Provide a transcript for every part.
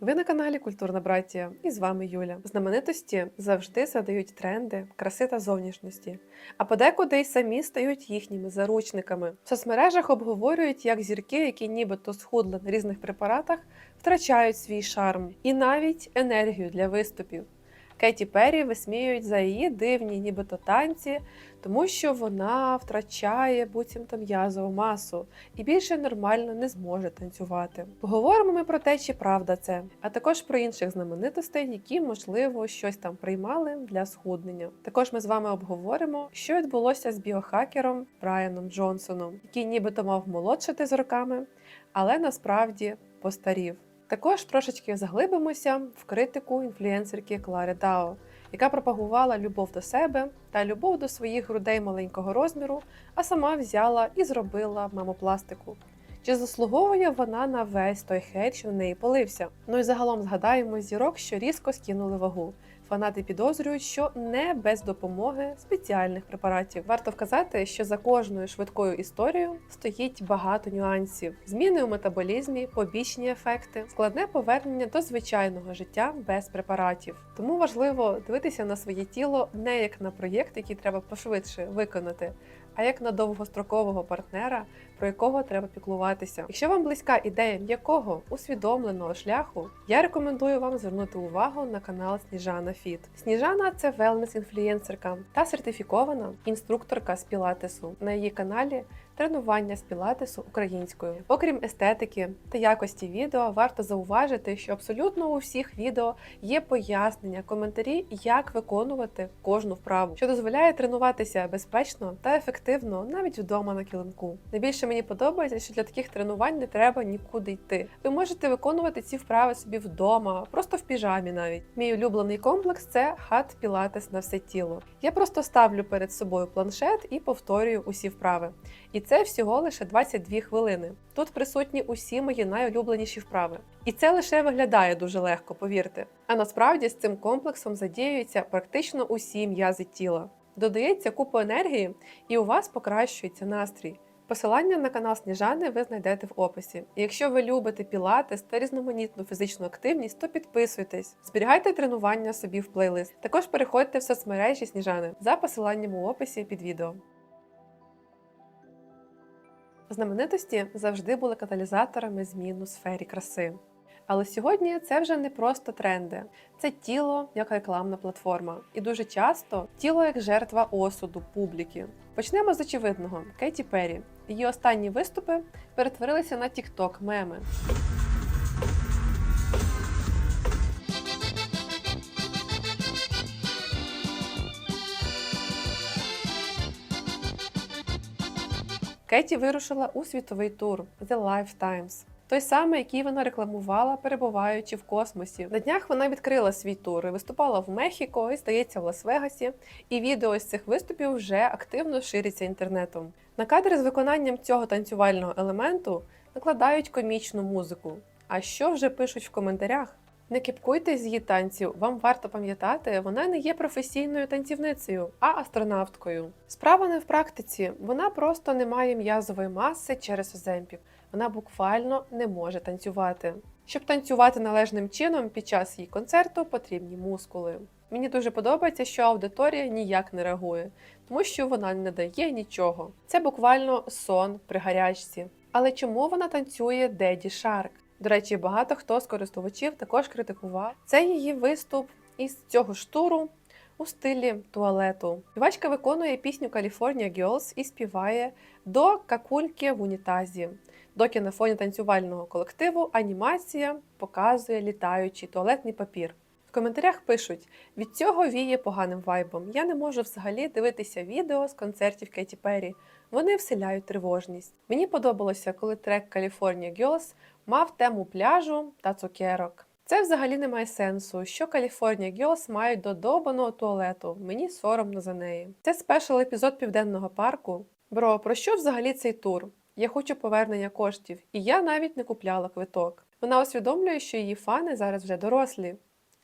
Ви на каналі Культурна Братія і з вами Юля. Знаменитості завжди задають тренди, краси та зовнішності, а подекуди й самі стають їхніми заручниками. В соцмережах обговорюють, як зірки, які нібито схудли на різних препаратах, втрачають свій шарм і навіть енергію для виступів. Кеті Перрі висміюють за її дивні, нібито танці, тому що вона втрачає буцімто м'язову масу і більше нормально не зможе танцювати. Поговоримо ми про те, чи правда це, а також про інших знаменитостей, які, можливо, щось там приймали для схуднення. Також ми з вами обговоримо, що відбулося з біохакером Брайаном Джонсоном, який нібито мав молодшати з роками, але насправді постарів. Також трошечки заглибимося в критику інфлюенсерки Клари Дао, яка пропагувала любов до себе та любов до своїх грудей маленького розміру, а сама взяла і зробила мамопластику. Чи заслуговує вона на весь той хейт, що в неї полився? Ну і загалом згадаємо зірок, що різко скинули вагу. Фанати підозрюють, що не без допомоги спеціальних препаратів. Варто вказати, що за кожною швидкою історією стоїть багато нюансів: зміни у метаболізмі, побічні ефекти, складне повернення до звичайного життя без препаратів. Тому важливо дивитися на своє тіло не як на проєкт, який треба пошвидше виконати, а як на довгострокового партнера, про якого треба піклуватися. Якщо вам близька ідея м'якого усвідомленого шляху, я рекомендую вам звернути увагу на канал Сніжана Фіт. Сніжана це велнес-інфлюєнсерка та сертифікована інструкторка з пілатесу. На її каналі тренування з пілатесу українською. Окрім естетики та якості відео, варто зауважити, що абсолютно у всіх відео є пояснення, коментарі, як виконувати кожну вправу, що дозволяє тренуватися безпечно та ефективно навіть вдома на килимку. Найбільше мені подобається, що для таких тренувань не треба нікуди йти. Ви можете виконувати ці вправи собі вдома, просто в піжамі навіть. Мій улюблений комплекс це хат пілатес на все тіло. Я просто ставлю перед собою планшет і повторюю усі вправи. І це всього лише 22 хвилини. Тут присутні усі мої найулюбленіші вправи. І це лише виглядає дуже легко, повірте. А насправді з цим комплексом задіюються практично усі м'язи тіла. Додається купа енергії, і у вас покращується настрій. Посилання на канал Сніжани ви знайдете в описі. І якщо ви любите пілатес та різноманітну фізичну активність, то підписуйтесь, зберігайте тренування собі в плейлист. Також переходьте в соцмережі Сніжани за посиланням у описі під відео. Знаменитості завжди були каталізаторами змін у сфері краси. Але сьогодні це вже не просто тренди, це тіло як рекламна платформа. І дуже часто тіло як жертва осуду публіки. Почнемо з очевидного Кеті Перрі. Її останні виступи перетворилися на TikTok меми. Кеті вирушила у світовий тур The Lifetimes. Той самий, який вона рекламувала, перебуваючи в космосі. На днях вона відкрила свій тур, виступала в Мехіко і здається в Лас-Вегасі. І відео з цих виступів вже активно шириться інтернетом. На кадри з виконанням цього танцювального елементу накладають комічну музику. А що вже пишуть в коментарях? Не кіпкуйтесь з її танців. Вам варто пам'ятати, вона не є професійною танцівницею, а астронавткою. Справа не в практиці, вона просто не має м'язової маси через оземпів. Вона буквально не може танцювати. Щоб танцювати належним чином під час її концерту, потрібні мускули. Мені дуже подобається, що аудиторія ніяк не реагує, тому що вона не дає нічого. Це буквально сон при гарячці. Але чому вона танцює Деді Шарк? До речі, багато хто з користувачів також критикував це її виступ із цього ж туру у стилі туалету. Співачка виконує пісню California Girls і співає до какульки в унітазі. Доки на фоні танцювального колективу анімація показує літаючий туалетний папір. В коментарях пишуть: від цього віє поганим вайбом. Я не можу взагалі дивитися відео з концертів Кеті Перрі. Вони вселяють тривожність. Мені подобалося, коли трек California Girls мав тему пляжу та цукерок. Це взагалі не має сенсу, що California Girls мають до довбаного туалету. Мені соромно за неї. Це спешл епізод південного парку. Бро, про що взагалі цей тур? Я хочу повернення коштів, і я навіть не купляла квиток. Вона усвідомлює, що її фани зараз вже дорослі.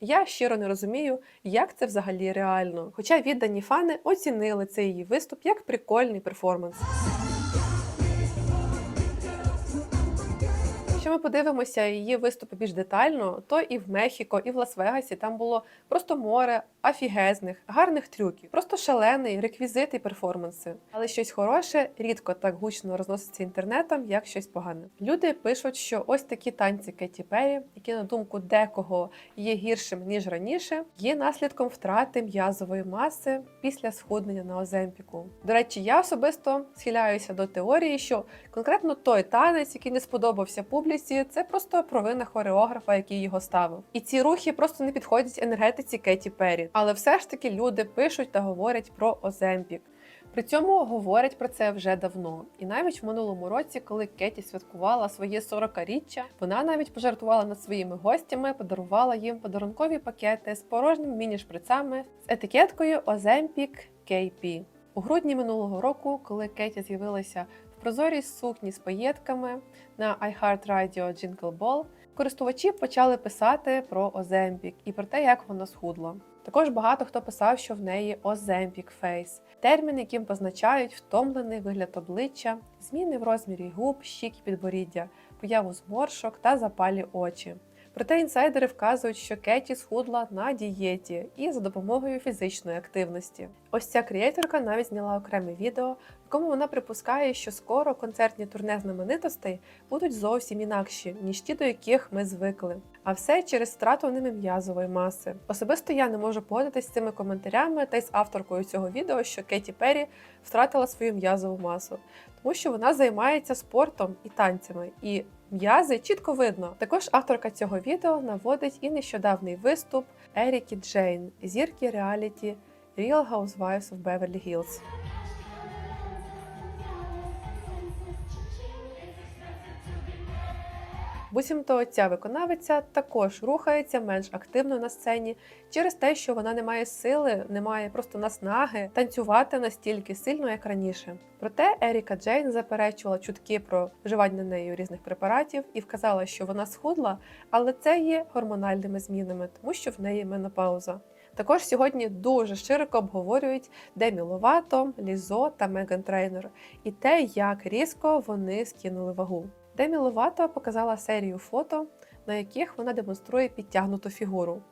Я щиро не розумію, як це взагалі реально. Хоча віддані фани оцінили цей її виступ як прикольний перформанс. Ми подивимося її виступи більш детально, то і в Мехіко, і в Лас-Вегасі там було просто море афігезних, гарних трюків, просто шалений реквізит і перформанси. Але щось хороше рідко так гучно розноситься інтернетом, як щось погане. Люди пишуть, що ось такі танці Кеті Перрі, які на думку декого є гіршим ніж раніше, є наслідком втрати м'язової маси після схуднення на Оземпіку. До речі, я особисто схиляюся до теорії, що конкретно той танець, який не сподобався публіці, це просто провина хореографа, який його ставив. І ці рухи просто не підходять енергетиці Кеті Перрі. Але все ж таки люди пишуть та говорять про Оземпік. При цьому говорять про це вже давно. І навіть в минулому році, коли Кеті святкувала своє 40-річчя, вона навіть пожартувала над своїми гостями, подарувала їм подарункові пакети з порожніми міні-шприцами з етикеткою Оземпік KP. У грудні минулого року, коли Кеті з'явилася в прозорій сукні з паєтками на iHeartRadio Jingle Ball, користувачі почали писати про Оземпік і про те, як вона схудла. Також багато хто писав, що в неї Оземпік Фейс термін, яким позначають втомлений вигляд обличчя, зміни в розмірі губ, щік і підборіддя, появу зморшок та запалі очі. Проте інсайдери вказують, що Кеті схудла на дієті і за допомогою фізичної активності. Ось ця креаторка навіть зняла окреме відео, якому вона припускає, що скоро концертні турне знаменитостей будуть зовсім інакші, ніж ті, до яких ми звикли. А все через втрату ними м'язової маси. Особисто я не можу погодитись з цими коментарями та й з авторкою цього відео, що Кеті Перрі втратила свою м'язову масу, тому що вона займається спортом і танцями, і м'язи чітко видно. Також авторка цього відео наводить і нещодавний виступ Еріки Джейн, зірки реаліті Real Housewives of Beverly Hills. Буцімто ця виконавиця також рухається менш активно на сцені через те, що вона не має сили, не має просто наснаги танцювати настільки сильно, як раніше. Проте Еріка Джейн заперечувала чутки про вживання нею різних препаратів і вказала, що вона схудла, але це є гормональними змінами, тому що в неї менопауза. Також сьогодні дуже широко обговорюють Демі Ловато, Лізо та Меган Трейнер і те, як різко вони скинули вагу. Демі Ловато показала серію фото, на яких вона демонструє підтягнуту фігуру.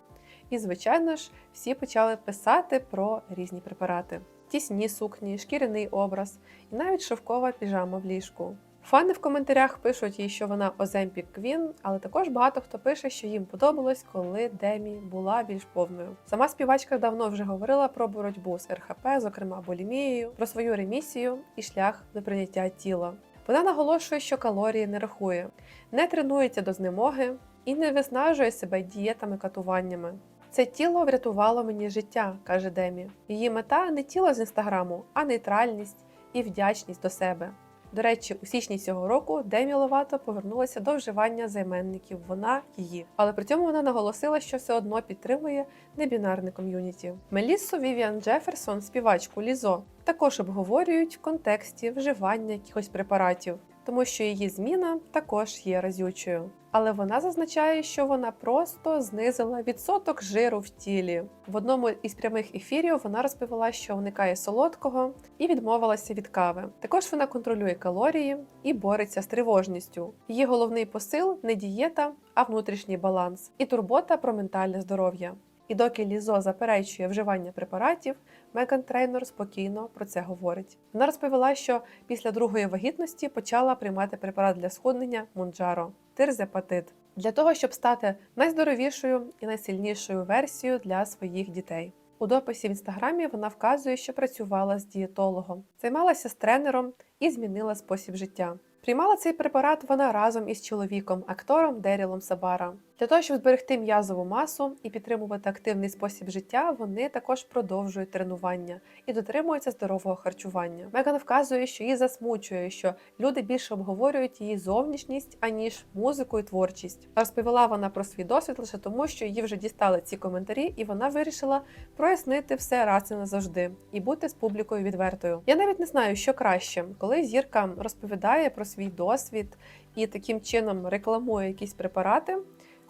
І, звичайно ж, всі почали писати про різні препарати: тісні сукні, шкіряний образ і навіть шовкова піжама в ліжку. Фани в коментарях пишуть їй, що вона Оземпік Квін, але також багато хто пише, що їм подобалось, коли Демі була більш повною. Сама співачка давно вже говорила про боротьбу з РХП, зокрема булімією, про свою ремісію і шлях до прийняття тіла. Вона наголошує, що калорії не рахує, не тренується до знемоги і не виснажує себе дієтами катуваннями. Це тіло врятувало мені життя, каже Демі. Її мета не тіло з інстаграму, а нейтральність і вдячність до себе. До речі, у січні цього року Демі Ловато повернулася до вживання займенників. Вона її, але при цьому вона наголосила, що все одно підтримує небінарне ком'юніті. Меліссу Вівіан Джеферсон, співачку Лізо, також обговорюють в контексті вживання якихось препаратів, тому що її зміна також є разючою. Але вона зазначає, що вона просто знизила відсоток жиру в тілі. В одному із прямих ефірів вона розповіла, що уникає солодкого і відмовилася від кави. Також вона контролює калорії і бореться з тривожністю. Її головний посил не дієта, а внутрішній баланс і турбота про ментальне здоров'я. І доки Лізо заперечує вживання препаратів, Меган Трейнор спокійно про це говорить. Вона розповіла, що після другої вагітності почала приймати препарат для схуднення Мунджаро тирзепатит для того, щоб стати найздоровішою і найсильнішою версією для своїх дітей. У дописі в інстаграмі вона вказує, що працювала з дієтологом, займалася з тренером і змінила спосіб життя. Приймала цей препарат вона разом із чоловіком, актором Дерілом Сабара. Для того, щоб зберегти м'язову масу і підтримувати активний спосіб життя, вони також продовжують тренування і дотримуються здорового харчування. Меган вказує, що її засмучує, що люди більше обговорюють її зовнішність, аніж музику і творчість. Розповіла вона про свій досвід лише тому, що її вже дістали ці коментарі, і вона вирішила прояснити все раз і назавжди і бути з публікою відвертою. Я навіть не знаю, що краще, коли зірка розповідає про свій досвід і таким чином рекламує якісь препарати.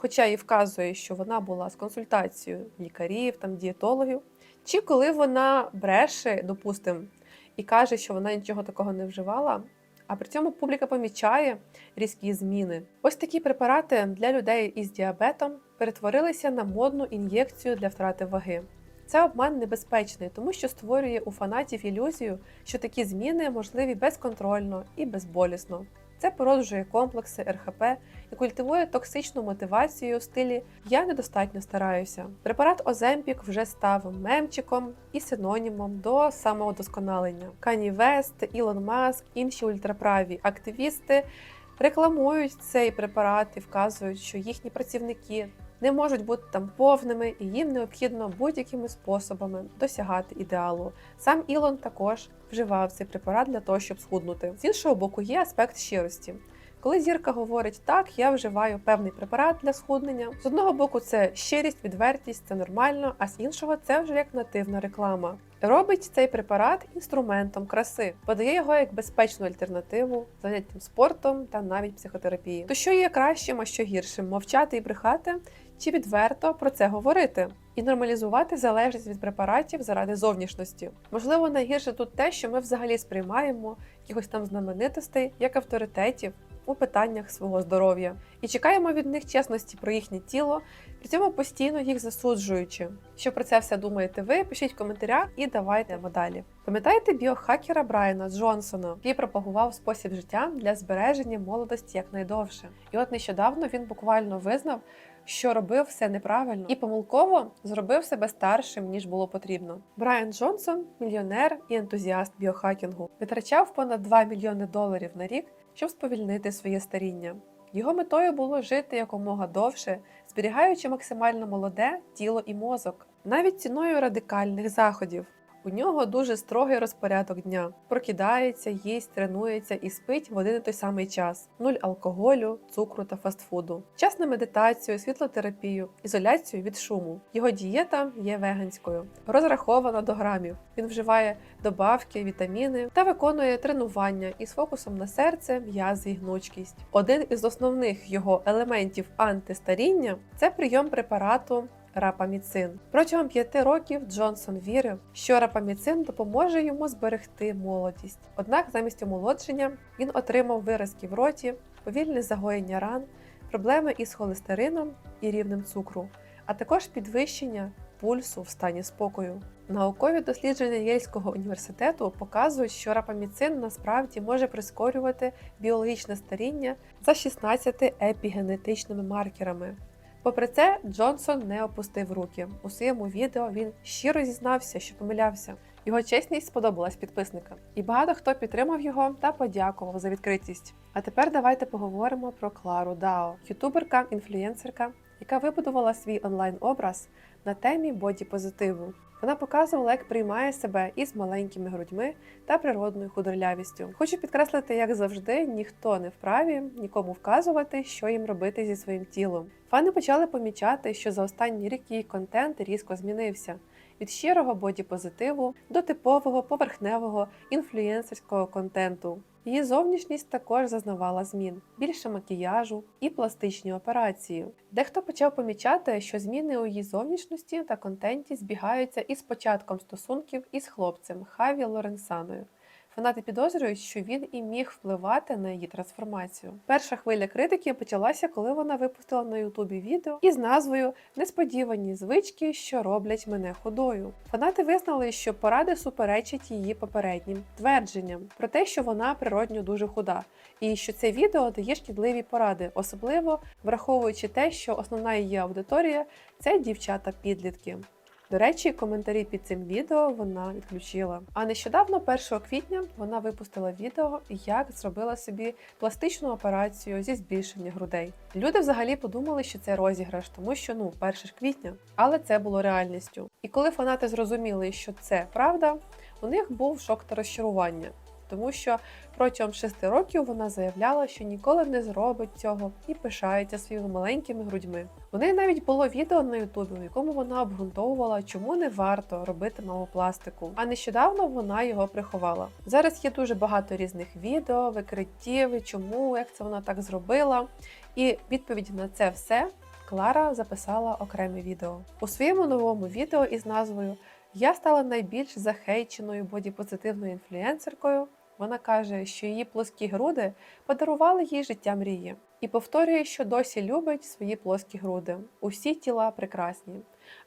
Хоча і вказує, що вона була з консультацією лікарів, там дієтологів, чи коли вона бреше, допустимо, і каже, що вона нічого такого не вживала, а при цьому публіка помічає різкі зміни. Ось такі препарати для людей із діабетом перетворилися на модну ін'єкцію для втрати ваги. Це обман небезпечний, тому що створює у фанатів ілюзію, що такі зміни можливі безконтрольно і безболісно. Це породжує комплекси РХП і культивує токсичну мотивацію в стилі Я недостатньо стараюся. Препарат Оземпік вже став мемчиком і синонімом до самоудосконалення. Кані Вест, Ілон Маск, інші ультраправі активісти рекламують цей препарат і вказують, що їхні працівники не можуть бути там повними, і їм необхідно будь-якими способами досягати ідеалу. Сам Ілон також вживав цей препарат для того, щоб схуднути. З іншого боку, є аспект щирості. Коли зірка говорить так, я вживаю певний препарат для схуднення. З одного боку, це щирість, відвертість, це нормально, а з іншого це вже як нативна реклама. Робить цей препарат інструментом краси, подає його як безпечну альтернативу заняттям спортом та навіть психотерапії. То що є кращим, а що гіршим мовчати і брехати, чи відверто про це говорити і нормалізувати залежність від препаратів заради зовнішності. Можливо, найгірше тут те, що ми взагалі сприймаємо якихось там знаменитостей як авторитетів у питаннях свого здоров'я і чекаємо від них чесності про їхнє тіло, при цьому постійно їх засуджуючи. Що про це все думаєте ви? Пишіть в коментарях і давайте далі. Пам'ятаєте біохакера Брайана Джонсона, який пропагував спосіб життя для збереження молодості якнайдовше. І от нещодавно він буквально визнав, що робив все неправильно і помилково зробив себе старшим ніж було потрібно. Брайан Джонсон мільйонер і ентузіаст біохакінгу, витрачав понад 2 мільйони доларів на рік, щоб сповільнити своє старіння. Його метою було жити якомога довше, зберігаючи максимально молоде тіло і мозок, навіть ціною радикальних заходів. У нього дуже строгий розпорядок дня. Прокидається, їсть, тренується і спить в один і той самий час: нуль алкоголю, цукру та фастфуду, час на медитацію, світлотерапію, ізоляцію від шуму. Його дієта є веганською, розрахована до грамів. Він вживає добавки, вітаміни та виконує тренування із фокусом на серце, м'язи і гнучкість. Один із основних його елементів антистаріння це прийом препарату рапаміцин. Протягом п'яти років Джонсон вірив, що рапаміцин допоможе йому зберегти молодість. Однак замість омолодження він отримав виразки в роті, повільне загоєння ран, проблеми із холестерином і рівнем цукру, а також підвищення пульсу в стані спокою. Наукові дослідження Єльського університету показують, що рапаміцин насправді може прискорювати біологічне старіння за 16 епігенетичними маркерами. Попри це, Джонсон не опустив руки. У своєму відео він щиро зізнався, що помилявся. Його чесність сподобалась підписникам, і багато хто підтримав його та подякував за відкритість. А тепер давайте поговоримо про Клару Дао, ютуберка, інфлюєнсерка, яка вибудувала свій онлайн-образ на темі боді-позитиву. Вона показувала, як приймає себе із маленькими грудьми та природною худорлявістю. Хочу підкреслити, як завжди, ніхто не вправі нікому вказувати, що їм робити зі своїм тілом. Фани почали помічати, що за останній рік її контент різко змінився від щирого боді-позитиву до типового поверхневого інфлюєнсерського контенту. Її зовнішність також зазнавала змін: більше макіяжу і пластичні операції. Дехто почав помічати, що зміни у її зовнішності та контенті збігаються із початком стосунків із хлопцем Хаві Лоренсаною. Фанати підозрюють, що він і міг впливати на її трансформацію. Перша хвиля критики почалася, коли вона випустила на Ютубі відео із назвою Несподівані звички, що роблять мене худою. Фанати визнали, що поради суперечать її попереднім твердженням про те, що вона природньо дуже худа, і що це відео дає шкідливі поради, особливо враховуючи те, що основна її аудиторія це дівчата-підлітки. До речі, коментарі під цим відео вона відключила. А нещодавно, 1 квітня, вона випустила відео, як зробила собі пластичну операцію зі збільшення грудей. Люди взагалі подумали, що це розіграш, тому що ну 1 квітня, але це було реальністю. І коли фанати зрозуміли, що це правда, у них був шок та розчарування. Тому що протягом шести років вона заявляла, що ніколи не зробить цього і пишається своїми маленькими грудьми. У неї навіть було відео на Ютубі, в якому вона обґрунтовувала, чому не варто робити мамопластику. А нещодавно вона його приховала. Зараз є дуже багато різних відео, викриттів, чому як це вона так зробила. І відповідь на це все Клара записала окреме відео у своєму новому відео із назвою Я стала найбільш захейченою бодіпозитивною інфлюенсеркою. Вона каже, що її плоскі груди подарували їй життя мрії, і повторює, що досі любить свої плоскі груди. Усі тіла прекрасні.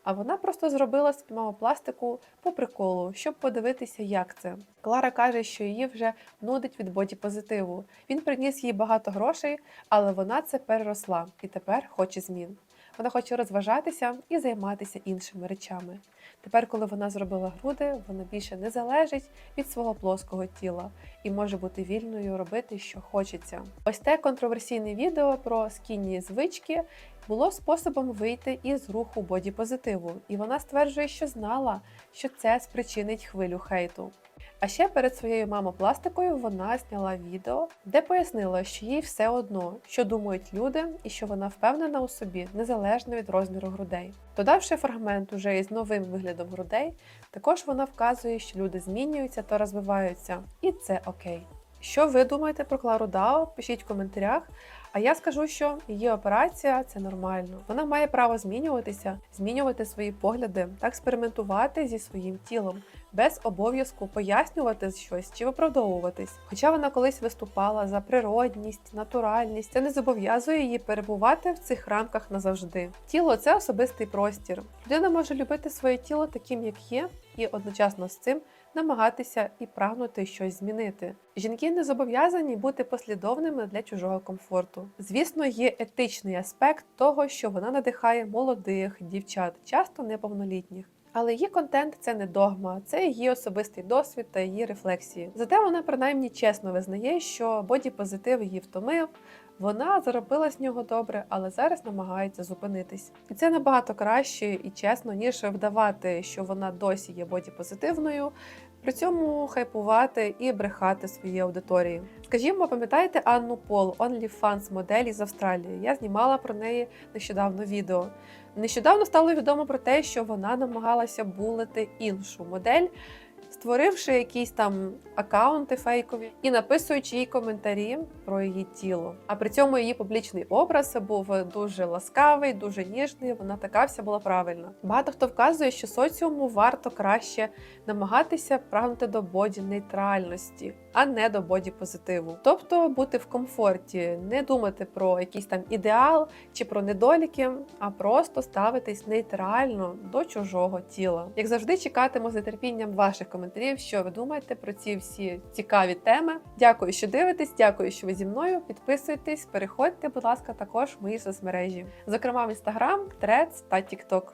А вона просто зробила собі мамопластику по приколу, щоб подивитися, як це. Клара каже, що її вже нудить від боді-позитиву. Він приніс їй багато грошей, але вона це переросла і тепер хоче змін. Вона хоче розважатися і займатися іншими речами. Тепер, коли вона зробила груди, вона більше не залежить від свого плоского тіла і може бути вільною робити, що хочеться. Ось те контроверсійне відео про скінні звички було способом вийти із руху бодіпозитиву, і вона стверджує, що знала, що це спричинить хвилю хейту. А ще перед своєю мамопластикою вона зняла відео, де пояснила, що їй все одно, що думають люди, і що вона впевнена у собі незалежно від розміру грудей. Додавши фрагмент уже із новим виглядом грудей, також вона вказує, що люди змінюються та розвиваються, і це окей. Що ви думаєте про Клару Дао? Пишіть в коментарях. А я скажу, що її операція це нормально. Вона має право змінюватися, змінювати свої погляди та експериментувати зі своїм тілом без обов'язку пояснювати щось чи виправдовуватись. Хоча вона колись виступала за природність, натуральність, це не зобов'язує її перебувати в цих рамках назавжди. Тіло це особистий простір. Людина може любити своє тіло таким, як є, і одночасно з цим намагатися і прагнути щось змінити. Жінки не зобов'язані бути послідовними для чужого комфорту. Звісно, є етичний аспект того, що вона надихає молодих дівчат, часто неповнолітніх. Але її контент це не догма, це її особистий досвід та її рефлексії. Зате вона принаймні чесно визнає, що бодіпозитив її втомив. Вона заробила з нього добре, але зараз намагається зупинитись. І це набагато краще і чесно, ніж вдавати, що вона досі є бодіпозитивною, при цьому хайпувати і брехати своїй аудиторії. Скажімо, пам'ятаєте Анну Пол, OnlyFans модель із Австралії? Я знімала про неї нещодавно відео. Нещодавно стало відомо про те, що вона намагалася булити іншу модель, створивши якісь там акаунти фейкові і написуючи їй коментарі про її тіло. А при цьому її публічний образ був дуже ласкавий, дуже ніжний. Вона така вся була правильна. Багато хто вказує, що соціуму варто краще намагатися прагнути до боді нейтральності, а не до боді позитиву. Тобто бути в комфорті, не думати про якийсь там ідеал чи про недоліки, а просто ставитись нейтрально до чужого тіла. Як завжди, чекатиму з нетерпінням ваших коментарів, що ви думаєте про ці всі цікаві теми. Дякую, що дивитесь, дякую, що ви зі мною. Підписуйтесь, переходьте, будь ласка, також в мої соцмережі, зокрема в Instagram, Threads та TikTok.